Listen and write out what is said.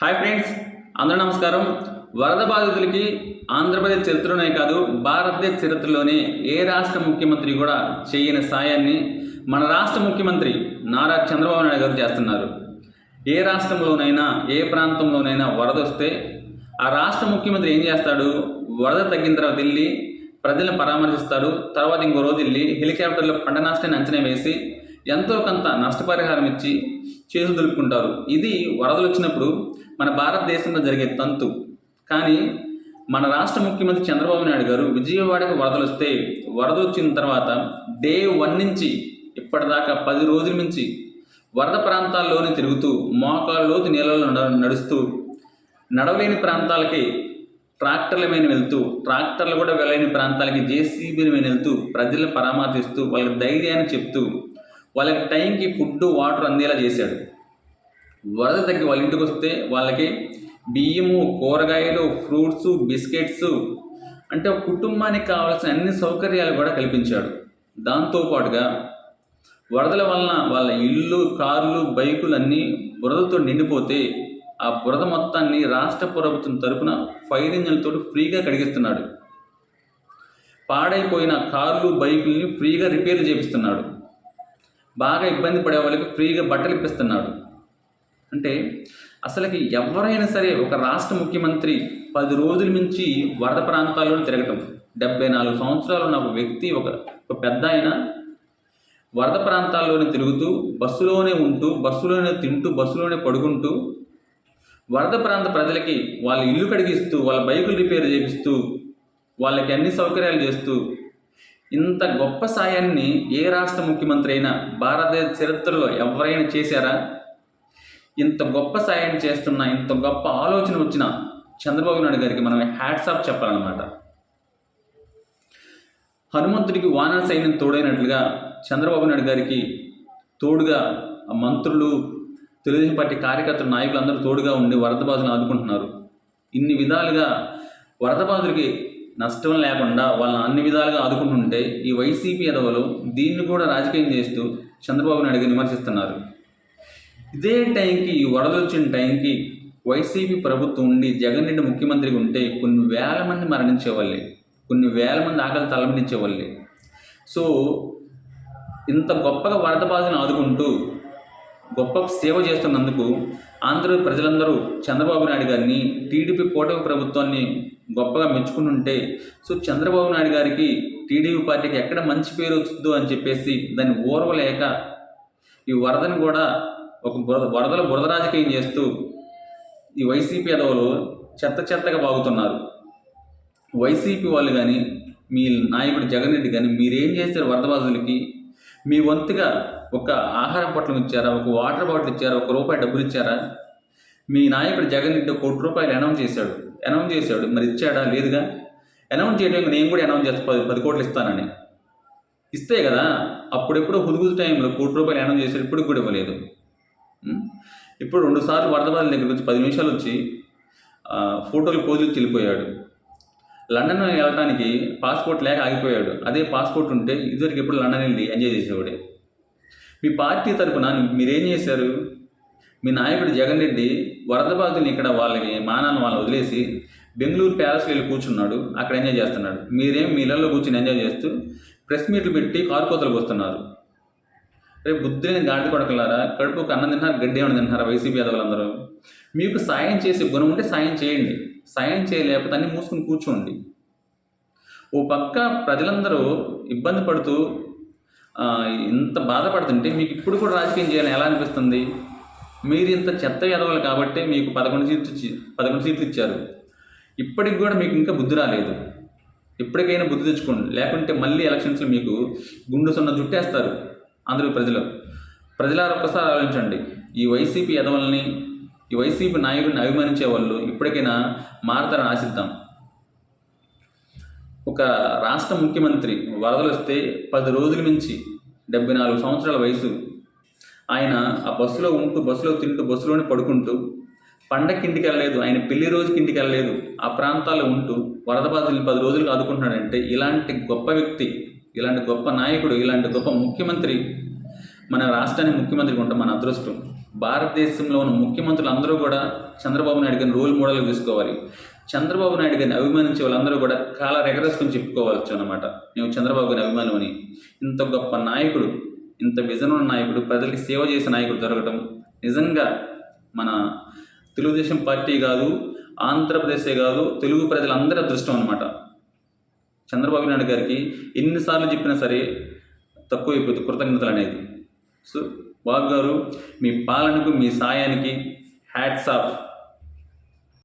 Hi friends అందరూ నమస్కారం. వరద బాధితులకి ఆంధ్రప్రదేశ్ చరిత్రలోనే కాదు భారతదేశ చరిత్రలోనే ఏ రాష్ట్ర ముఖ్యమంత్రి కూడా చేయని సాయాన్ని మన రాష్ట్ర ముఖ్యమంత్రి నారా చంద్రబాబు నాయుడు గారు చేస్తున్నారు. ఏ రాష్ట్రంలోనైనా ఏ ప్రాంతంలోనైనా వరద వస్తే ఆ రాష్ట్ర ముఖ్యమంత్రి ఏం చేస్తాడు? వరద తగ్గిన తర్వాత వెళ్ళి ప్రజలను పరామర్శిస్తాడు. తర్వాత ఇంకో రోజు వెళ్ళి హెలికాప్టర్లో పంట నష్టాన్ని అంచనా వేసి ఎంతో కొంత నష్టపరిహారం ఇచ్చి చేసు దులుపుకుంటారు. ఇది వరదలు వచ్చినప్పుడు మన భారతదేశంలో జరిగే తంతు. కానీ మన రాష్ట్ర ముఖ్యమంత్రి చంద్రబాబు నాయుడు గారు విజయవాడకు వరదలు వస్తే వరద వచ్చిన తర్వాత డే వన్ నుంచి ఇప్పటిదాకా పది రోజుల నుంచి వరద ప్రాంతాల్లోనే తిరుగుతూ మోకాళ్ళలోతు నీళ్ళలో నడుస్తూ నడవలేని ప్రాంతాలకి ట్రాక్టర్ల మీద వెళ్తూ ట్రాక్టర్లు కూడా వెళ్ళలేని ప్రాంతాలకి జేసీబీల మీద వెళ్తూ ప్రజలను పరామర్శిస్తూ వాళ్ళకి ధైర్యాన్ని చెప్తూ వాళ్ళకి టైంకి ఫుడ్ వాటర్ అందేలా చేశాడు. వరద తగ్గి వాళ్ళ ఇంటికి వస్తే వాళ్ళకి బియ్యము కూరగాయలు ఫ్రూట్స్ బిస్కెట్స్ అంటే కుటుంబానికి కావాల్సిన అన్ని సౌకర్యాలు కూడా కల్పించాడు. దాంతోపాటుగా వరదల వలన వాళ్ళ ఇల్లు కార్లు బైకులు అన్నీ బురదతో నిండిపోతే ఆ బురద మొత్తాన్ని రాష్ట్ర ప్రభుత్వం తరపున ఫైర్ ఇంజన్లతో ఫ్రీగా కడిగిస్తున్నాడు. పాడైపోయిన కార్లు బైకుల్ని ఫ్రీగా రిపేర్ చేపిస్తున్నాడు. బాగా ఇబ్బంది పడే వాళ్ళకి ఫ్రీగా బట్టలు ఇప్పిస్తున్నాడు. అంటే అసలుకి ఎవరైనా సరే ఒక రాష్ట్ర ముఖ్యమంత్రి పది రోజుల మించి వరద ప్రాంతాల్లో తిరగటం. డెబ్బై నాలుగు సంవత్సరాలు ఉన్న ఒక వ్యక్తి ఒక ఒక పెద్ద ఆయన వరద ప్రాంతాల్లోనే తిరుగుతూ బస్సులోనే ఉంటూ బస్సులోనే తింటూ బస్సులోనే పడుకుంటూ వరద ప్రాంత ప్రజలకి వాళ్ళ ఇల్లు కడిగిస్తూ వాళ్ళ బైకులు రిపేర్ చేపిస్తూ వాళ్ళకి అన్ని సౌకర్యాలు చేస్తూ ఇంత గొప్ప సాయాన్ని ఏ రాష్ట్ర ముఖ్యమంత్రి అయినా భారతదేశ చరిత్రలో ఎవరైనా చేశారా? ఇంత గొప్ప సాయం చేస్తున్న ఇంత గొప్ప ఆలోచన వచ్చిన చంద్రబాబు నాయుడు గారికి మనం హ్యాట్స్ ఆఫ్ చెప్పాలన్నమాట. హనుమంతుడికి వానర సైన్యం తోడైనట్లుగా చంద్రబాబు నాయుడు గారికి తోడుగా మంత్రులు తెలుగుదేశం పార్టీ కార్యకర్తలు నాయకులు అందరూ తోడుగా ఉండి వరద బాధలను ఆదుకుంటున్నారు. ఇన్ని విధాలుగా వరద బాధలకి నష్టం లేకుండా వాళ్ళని అన్ని విధాలుగా ఆదుకుంటుంటే ఈ వైసీపీ ఎదవలు దీన్ని కూడా రాజకీయం చేస్తూ చంద్రబాబు నాయుడు విమర్శిస్తున్నారు. ఇదే టైంకి ఈ వరదలు వచ్చిన టైంకి వైసీపీ ప్రభుత్వం ఉండి జగన్ రెడ్డి ముఖ్యమంత్రిగా ఉంటే కొన్ని వేల మంది మరణించేవాళ్ళే. కొన్ని వేల మంది ఆకలి తలమనించేవాళ్ళే సో ఇంత గొప్పగా వరద బాధను ఆదుకుంటూ గొప్ప సేవ చేస్తున్నందుకు ఆంధ్ర ప్రజలందరూ చంద్రబాబు నాయుడు గారిని టీడీపీ కూటమి ప్రభుత్వాన్ని గొప్పగా మెచ్చుకుంటుంటే సో చంద్రబాబు నాయుడు గారికి టీడీపీ పార్టీకి ఎక్కడ మంచి పేరు వస్తుందో అని చెప్పేసి దాన్ని ఓర్వలేక ఈ వరదను కూడా ఒక బురద వరదల బురద రాజకీయం చేస్తూ ఈ వైసీపీ అదవులు చెత్త చెత్తగా బాగుతున్నారు. వైసీపీ వాళ్ళు కానీ మీ నాయకుడు జగన్ రెడ్డి కానీ మీరేం చేశారు వరద బాధితులకి మీ వంతుగా ఒక ఆహారం పొట్లం ఇచ్చారా? ఒక వాటర్ బాటిల్ ఇచ్చారా? ఒక రూపాయి డబ్బులు ఇచ్చారా? మీ నాయకుడు జగన్ రెడ్డి కోటి రూపాయలు అనౌన్స్ చేశాడు. అనౌన్స్ చేశాడు. మరి ఇచ్చాడా? లేదుగా. అనౌన్స్ చేయడానికి నేను కూడా అనౌన్స్ చేస్తా. పది పది కోట్లు ఇస్తానని. ఇస్తే కదా అప్పుడెప్పుడు హుదుగుదు టైంలో కోటి రూపాయలు అనౌన్స్ చేశాడు ఇప్పుడు కూడా ఇవ్వలేదు. ఇప్పుడు రెండు సార్లు వరద బాధల దగ్గరికి వచ్చి పది నిమిషాలు వచ్చి ఫోటోలు పోజులు చెల్లిపోయాడు. లండన్ వెళ్ళడానికి పాస్పోర్ట్ లేక ఆగిపోయాడు. అదే పాస్పోర్ట్ ఉంటే ఇదివరకు ఎప్పుడు లండన్ వెళ్ళి ఎంజాయ్ చేసేవాడే. మీ పార్టీ తరఫున మీరేం చేశారు? మీ నాయకుడు జగన్ రెడ్డి వరద బాధితులు ఇక్కడ వాళ్ళకి మానాలను వాళ్ళని వదిలేసి బెంగళూరు ప్యాలెస్కి వెళ్ళి కూర్చున్నాడు. అక్కడ ఎంజాయ్ చేస్తున్నాడు. మీరేం మీ ఇళ్ళల్లో కూర్చుని ఎంజాయ్ చేస్తూ ప్రెస్ మీట్లు పెట్టి కారుకోతలకు వస్తున్నారు. రేపు బుద్ధిని గాడి కొడకలారా? కడుపుకు అన్నం తింటున్నారు గడ్డి ఏమైనా తింటున్నారా? వైసీపీ యాదవులందరూ మీకు సాయం చేసే గుణం ఉంటే సాయం చేయండి. సాయం చేయలేకపోతే అన్ని మూసుకుని కూర్చోండి. ఓ పక్క ప్రజలందరూ ఇబ్బంది పడుతూ ఇంత బాధపడుతుంటే మీకు ఇప్పుడు కూడా రాజకీయం చేయాలని ఎలా అనిపిస్తుంది? మీరు ఇంత చెత్త ఎదవాలి కాబట్టి మీకు పదకొండు సీట్లు ఇచ్చి పదకొండు సీట్లు ఇచ్చారు. ఇప్పటికి కూడా మీకు ఇంకా బుద్ధి రాలేదు. ఇప్పటికైనా బుద్ధి తెచ్చుకోండి. లేకుంటే మళ్ళీ ఎలక్షన్స్లో మీకు గుండు సున్న జుట్టేస్తారు. అందరూ ప్రజలు ప్రజలారు ఒక్కసారి ఆలోచించండి. ఈ వైసీపీ ఎదవల్ని ఈ వైసీపీ నాయకుడిని అభిమానించే వాళ్ళు ఇప్పటికైనా మారతారని ఆశిద్దాం. ఒక రాష్ట్ర ముఖ్యమంత్రి వరదలు వస్తే పది రోజుల నుంచి డెబ్బై నాలుగు సంవత్సరాల వయసు. ఆయన ఆ బస్సులో ఉంటూ బస్సులో తింటూ బస్సులోనే పడుకుంటూ పండక్కి ఇంటికి వెళ్ళలేదు ఆయన పెళ్ళి రోజుకి ఇంటికి వెళ్ళలేదు. ఆ ప్రాంతాల్లో ఉంటూ వరద బాధితులు పది రోజులు ఆదుకుంటున్నాడంటే ఇలాంటి గొప్ప వ్యక్తి ఇలాంటి గొప్ప నాయకుడు ఇలాంటి గొప్ప ముఖ్యమంత్రి మన రాష్ట్రానికి ముఖ్యమంత్రి ఉంటాం మన అదృష్టం. భారతదేశంలో ఉన్న ముఖ్యమంత్రులు అందరూ కూడా చంద్రబాబు నాయుడు గారిని రోల్ మోడల్గా తీసుకోవాలి. చంద్రబాబు నాయుడు గారిని అభిమానించే వాళ్ళందరూ కూడా కాల ఎగరేసుకొని చెప్పుకోవచ్చు అనమాట నేను చంద్రబాబు గారిని అభిమానమని ఇంత గొప్ప నాయకుడు ఇంత విజన్ ఉన్న నాయకుడు ప్రజలకి సేవ చేసే నాయకుడు దొరకటం నిజంగా మన తెలుగుదేశం పార్టీ కాదు ఆంధ్రప్రదేశే కాదు తెలుగు ప్రజలందరి అదృష్టం అనమాట చంద్రబాబు నాయుడు గారికి ఎన్నిసార్లు చెప్పినా సరే తక్కువైపోతుంది కృతజ్ఞతలు అనేది. సో బాబు గారు మీ పాలనకు మీ సాయానికి హ్యాట్స్ ఆఫ్